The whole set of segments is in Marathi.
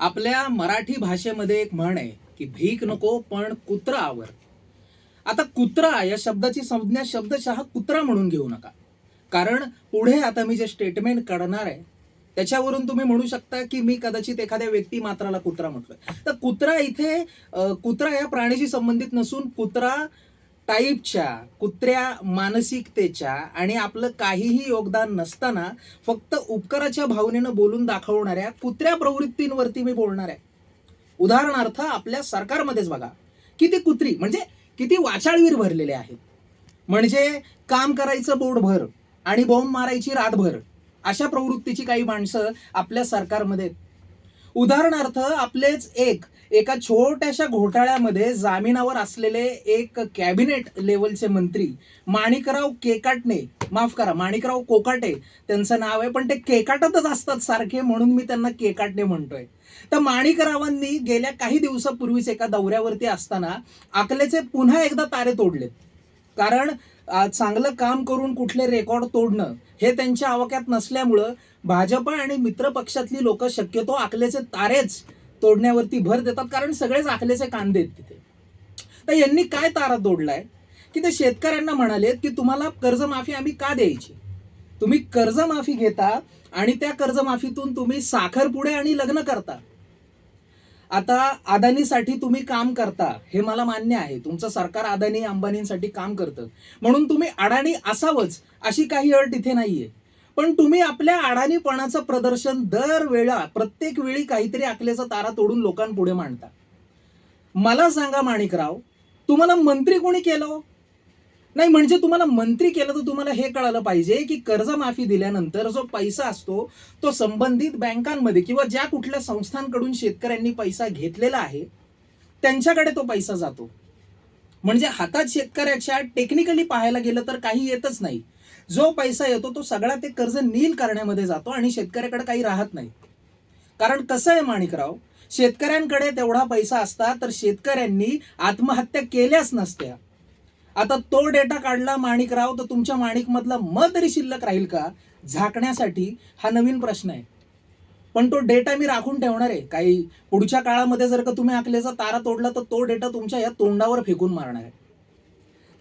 आपल्या मराठी भाषेमध्ये एक म्हण आहे की भीक नको पण कुत्रा आवर. आता कुत्रा या शब्दाची संज्ञा शब्दशः कुत्रा म्हणून घेऊ नका. कारण पुढे आता मी जे स्टेटमेंट करणार आहे त्याच्यावरून तुम्ही म्हणू शकता की मी कदाचित एखाद्या व्यक्ती मात्राला कुत्रा म्हटलोय. तर कुत्रा इथे कुत्रा या प्राणीशी संबंधित नसून कुत्रा टाईपच्या कुत्र्या मानसिकतेच्या आणि आपलं काहीही योगदान नसताना फक्त उपकाराच्या भावनेनं बोलून दाखवणाऱ्या कुत्र्या प्रवृत्तींवरती मी बोलणार आहे. उदाहरणार्थ आपल्या सरकारमध्येच बघा किती कुत्री म्हणजे किती वाचाळवीर भरलेले आहेत. म्हणजे काम करायचं बोटभर आणि बॉम्ब मारायची रातभर अशा प्रवृत्तीची काही माणसं आपल्या सरकारमध्ये उदाहरणार्थ आपलेच एक एका छोट्याशा घोटाळ्यामध्ये जामिनावर असलेले एक कॅबिनेट लेवलचे मंत्री माणिकराव केकाटणे. माफ करा माणिकराव कोकाटे. त्यांचं नाव आहे पण ते केकाटतच असतात सारखे म्हणून मी त्यांना केकाटणे म्हणतोय. तर माणिकरावांनी गेल्या काही दिवसापूर्वीच एका दौऱ्यावरती असताना अकलेचे पुन्हा एकदा तारे तोडलेत. कारण चांगलं काम करून कुठले रेकॉर्ड तोडणं हे त्यांच्या आवाक्यात नसल्यामुळं भाजप आणि मित्र पक्षातली लोक शक्यतो आखलेचे तारेच तोडण्यावरती भर देतात कारण सगळेच आखलेचे कांदे आहेत तिथे. तर यांनी काय तारा तोडलाय? की ते शेतकऱ्यांना म्हणालेत की तुम्हाला कर्जमाफी आम्ही का द्यायची? तुम्ही कर्जमाफी घेता आणि त्या कर्जमाफीतून तुम्ही साखरपुडे आणि लग्न करता. आता अदानीसाठी तुम्ही काम करता हे मला मान्य आहे. तुमचं सरकार अदानी अंबानींसाठी काम करतं. म्हणून तुम्ही अडाणी असावंच अशी काही अट इथे नाहीये. पण तुम्ही आपल्या अडाणीपणाचं प्रदर्शन दर वेळा प्रत्येक वेळी काहीतरी आकल्याचा तारा तोडून लोकांपुढे मांडता. मला सांगा माणिकराव तुम्हाला मंत्री कोणी केलं? नाही म्हणजे तुम्हाला मंत्री केलं तर तुम्हाला हे कळालं पाहिजे की कर्जमाफी दिल्यानंतर जो पैसा असतो तो संबंधित बँकांमध्ये किंवा ज्या कुठल्या संस्थांकडून शेतकऱ्यांनी पैसा घेतलेला आहे त्यांच्याकडे तो पैसा जातो. म्हणजे हातात शेतकऱ्याच्या टेक्निकली पाहायला गेलं तर काही येतच नाही. जो पैसा येतो तो सगळा ते कर्ज नील करण्यामध्ये जातो आणि शेतकऱ्याकडे काही राहत नाही. कारण कसं आहे माणिकराव शेतकऱ्यांकडे तेवढा पैसा असता तर शेतकऱ्यांनी आत्महत्या केल्याच नसत्या. आता तो डेटा काढला माणिकराव तर तुमच्या माणिकमधला म तरी शिल्लक राहील का? झाकण्यासाठी हा नवीन प्रश्न आहे. पण तो डेटा मी राखून ठेवणार आहे. काही पुढच्या काळामध्ये जर का तुम्ही आकलेचा तारा तोडला तर तो डेटा तुमच्या या तोंडावर फेकून मारणार आहे.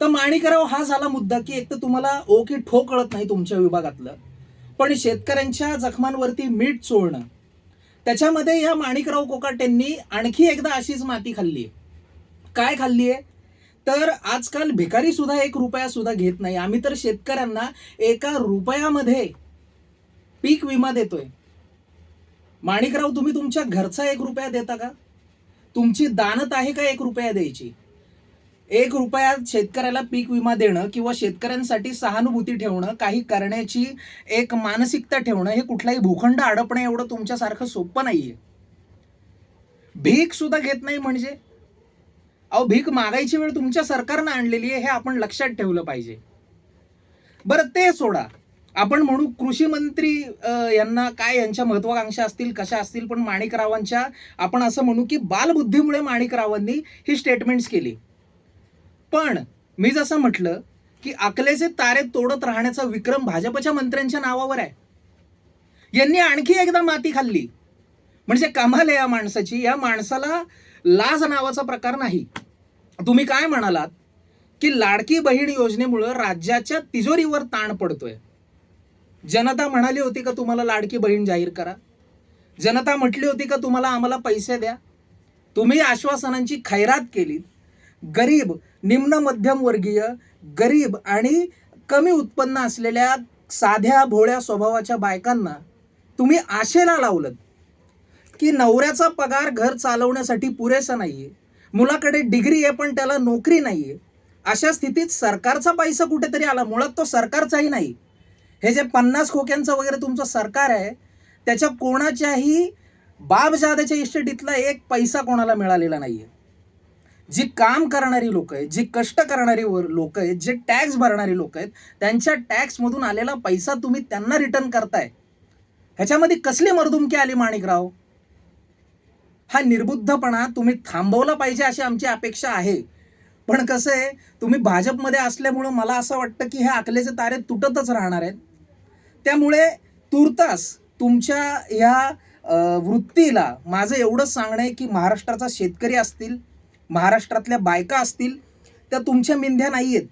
तर माणिकराव हा झाला मुद्दा की एक तर तुम्हाला ओ की ठो कळत नाही तुमच्या विभागातलं. पण शेतकऱ्यांच्या जखमांवरती मीठ चोळणं. त्याच्यामध्ये या माणिकराव कोकाटेंनी आणखी एकदा अशीच माती खाल्ली काय खाल्ली आहे तर आजकाल भिकारी सुद्धा एक रुपया सुद्धा घेत नाही. आम्ही तर शेतकऱ्यांना एका रुपयामध्ये पीक विमा देतोय. माणिकराव तुम्ही तुमच्या घरचा एक रुपया देता का? तुमची दानत आहे का एक रुपया द्यायची? एक रुपया शेतकऱ्याला पीक विमा देणं किंवा शेतकऱ्यांसाठी सहानुभूती ठेवणं काही करण्याची एक मानसिकता ठेवणं हे कुठलाही भूखंड अडपणे एवढं तुमच्यासारखं सोपं नाहीये. भीक सुद्धा घेत नाही म्हणजे? अहो भीक मागायची वेळ तुमच्या सरकारनं आणलेली आहे हे आपण लक्षात ठेवलं पाहिजे. बरं ते सोडा. आपण म्हणू कृषी मंत्री यांना काय यांच्या महत्वाकांक्षा असतील कशा असतील पण माणिकरावांच्या आपण असं म्हणू की बालबुद्धीमुळे माणिकरावांनी ही स्टेटमेंट्स केली. पण मी जसं म्हटलं की अकलेचे तारे तोडत राहण्याचा विक्रम भाजपच्या मंत्र्यांच्या नावावर आहे. यांनी आणखी एकदा माती खाल्ली. म्हणजे कमाल आहे या माणसाची या माणसाला लाज नावाचा प्रकार नाही. तुम्ही काय म्हणालात? की लाडकी बहीण योजनेमुळं राज्याच्या तिजोरीवर ताण पडतोय. जनता म्हणाली होती का तुम्हाला लाडकी बहीण जाहीर करा? जनता म्हटली होती का तुम्हाला आम्हाला पैसे द्या? तुम्ही आश्वासनांची खैरात केलीत. गरीब निम्न मध्यमवर्गीय गरीब आणि कमी उत्पन्न असलेल्या साध्या भोळ्या स्वभावाच्या बायकांना तुम्ही आशेला लावलं की नवऱ्याचा पगार घर चालवण्यासाठी पुरेसा नाही आहे मुलाकडे डिग्री आहे पण त्याला नोकरी नाही आहे अशा स्थितीत सरकारचा पैसा कुठेतरी आला. मुळात तो सरकारचाही नाही. हे जे पन्नास खोक्यांचं वगैरे तुमचं सरकार आहे त्याच्या कोणाच्याही बाबजादेच्या इस्टेटीतला एक पैसा कोणाला मिळालेला नाही आहे जी काम करणारी लोक आहेत जी कष्ट करणारी लोक आहेत जे टॅक्स भरणारी लोक आहेत त्यांच्या टॅक्समधून आलेला पैसा तुम्ही त्यांना रिटर्न करताय. ह्याच्यामध्ये कसली मर्दुमकी आली माणिकराव? हा निर्बुद्धपणा तुम्ही थांबवला पाहिजे अशी आमची अपेक्षा आहे. पण कसं आहे तुम्ही भाजपमध्ये असल्यामुळं मला असं वाटतं की हे आकलेचे तारे तुटतच राहणार आहेत. त्यामुळे तुर्तास तुमच्या ह्या वृत्तीला माझं एवढंच सांगणं आहे की महाराष्ट्राचा शेतकरी असतील महाराष्ट्रातल्या बायका असतील त्या तुमच्या मेंढ्या नाही आहेत.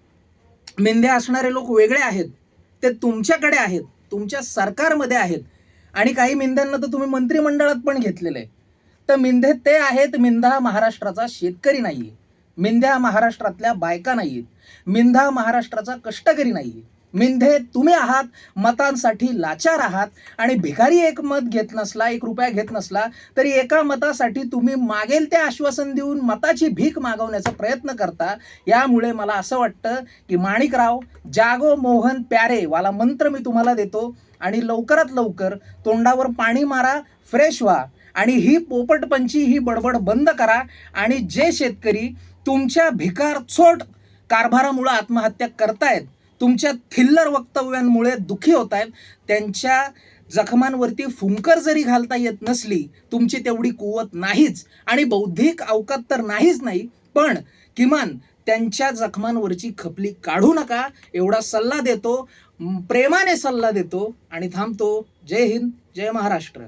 मेंढ्या असणारे लोक वेगळे आहेत. ते तुमच्याकडे आहेत. तुमच्या सरकारमध्ये आहेत. आणि काही मेंढ्यांना तर तुम्ही मंत्रिमंडळात पण घेतलेलं आहे. तर मिंधे ते आहेत मिंधा हा महाराष्ट्राचा शेतकरी नाही आहे हा महाराष्ट्रातल्या बायका नाही आहेत हा महाराष्ट्राचा कष्टकरी नाही आहे तुम्ही आहात मतांसाठी लाचार आहात आणि भिकारी एक मत घेत नसला एक रुपया घेत नसला तरी एका मतासाठी तुम्ही मागेल ते आश्वासन देऊन मताची भीक मागवण्याचा प्रयत्न करता. यामुळे मला असं वाटतं की माणिकराव जागो मोहन प्यारे वाला मंत्र मी तुम्हाला देतो आणि लवकरात लवकर तोंडावर पाणी मारा फ्रेश व्हा. आणि ही पोपटपंची ही बडबड बंद करा आणि जे शेतकरी तुमच्या भिकार छोट कारभारामुळे आत्महत्या करतायत तुमच्या थिल्लर वक्तव्यांमुळे दुखी होत आहेत त्यांच्या जखमांवरती फुंकर जरी घालता येत नसली तुमची तेवढी कुवत नाहीच आणि बौद्धिक अवकात तर नाहीच नाही पण किमान त्यांच्या जखमांवरची खपली काढू नका एवढा सल्ला देतो प्रेमाने सल्ला देतो आणि थांबतो. जय हिंद जय महाराष्ट्र.